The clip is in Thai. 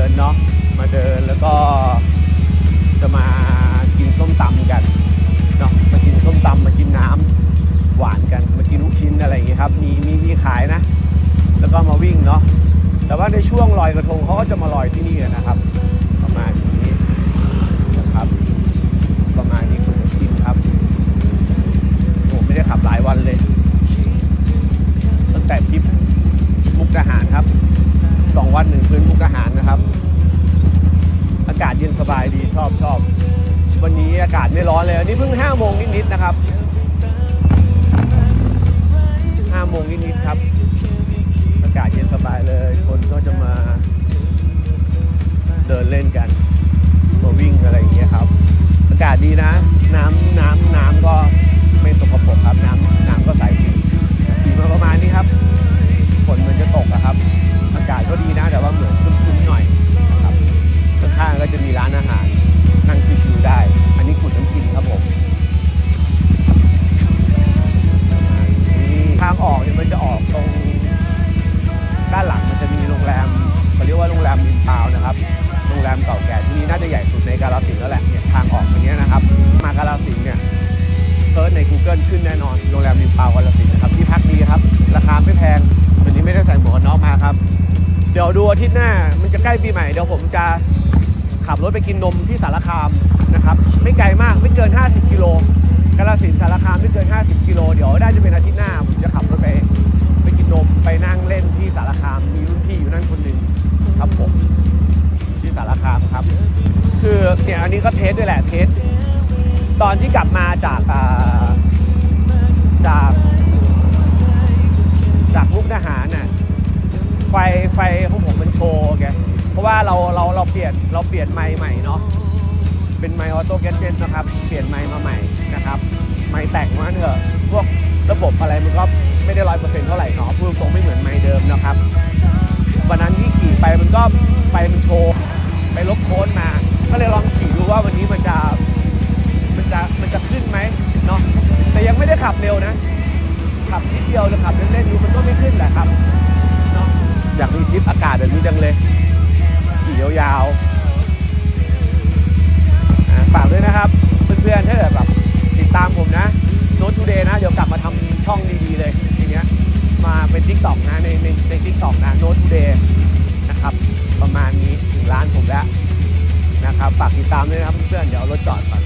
ดินเนาะมาเดินแล้วก็จะมากินส้มตำกันเนาะมากินส้มตำมากินน้ำหวานกันมากินลูกชิ้นอะไรอย่างเงี้ครับมีมีมีขายนะ แล้วก็มาวิ่งเนาะแต่ว่าในช่วงลอยกระทงเขาก็จะมาลอยที่นี่นะครับ ประมาณ อากาศไม่ร้อนเลยอันนี้เพิ่ง5โมงนิดๆนะครับ5โมงนิดๆครับ อากาศเย็นสบายเลย คนก็จะมาเดินเล่นกัน มาวิ่งอะไรอย่างเงี้ยครับ อากาศดีนะ นี่น่าจะใหญ่สุดในกาลสินธุ์แล้วแหละเนี่ยทางออกตรงนี้นะครับ มากาลสินธุ์เนี่ยเซิร์ชใน Google ขึ้นแน่นอนโรงแรมริมปาวกาลสินธุ์นะครับที่พักดีครับ ราคาไม่แพงวันนี้ไม่ได้ใส่หมวกกันน็อกมาครับ เดี๋ยวดูอาทิตย์หน้ามันจะใกล้ปีใหม่เดี๋ยวผมจะขับรถไปกินนมที่สารคามนะครับ ไม่ไกลมาก คือเนี่ยอันนี้ก็เทสด้วยแหละเทส ตอนที่กลับมาจากอ่าจากจากมุกดาหารน่ะไฟไฟของผมมันโชว์แกเพราะว่าเราเราเราเปลี่ยนเราเปลี่ยนไมค์ใหม่เนาะเป็นไมค์ออโต้แกเจนนะครับ เปลี่ยนไมค์มาใหม่นะครับไมค์แต่งมาเถอะพวกระบบอะไรมันก็ไม่ได้ร้อยเปอร์เซ็นต์เท่าไหร่เนาะพูดตรงไม่เหมือนไมค์เดิมนะครับวันนั้นที่ขี่ไปมันก็ไฟมันโชว์ ขับเร็วนะ ขับนิดเดียวจะขับเล่นๆดูมันก็ไม่ขึ้นแหละครับเนาะอยากมีทริปอากาศแบบนี้จังเลยขี่ยาวๆฝากด้วยนะครับ เพื่อนๆถ้าเกิดแบบติดตามผมนะโน้ตทูเดย์นะ เดี๋ยวกลับมาทำช่องดีๆเลยทีเนี้ยมาเป็นทิกตอกนะในในในทิกตอกนะโน้ตทูเดย์นะครับ ประมาณนี้ถึงร้านผมแล้วนะครับฝากติดตามด้วยนะครับเพื่อนๆเดี๋ยวเอารถจอดก่อน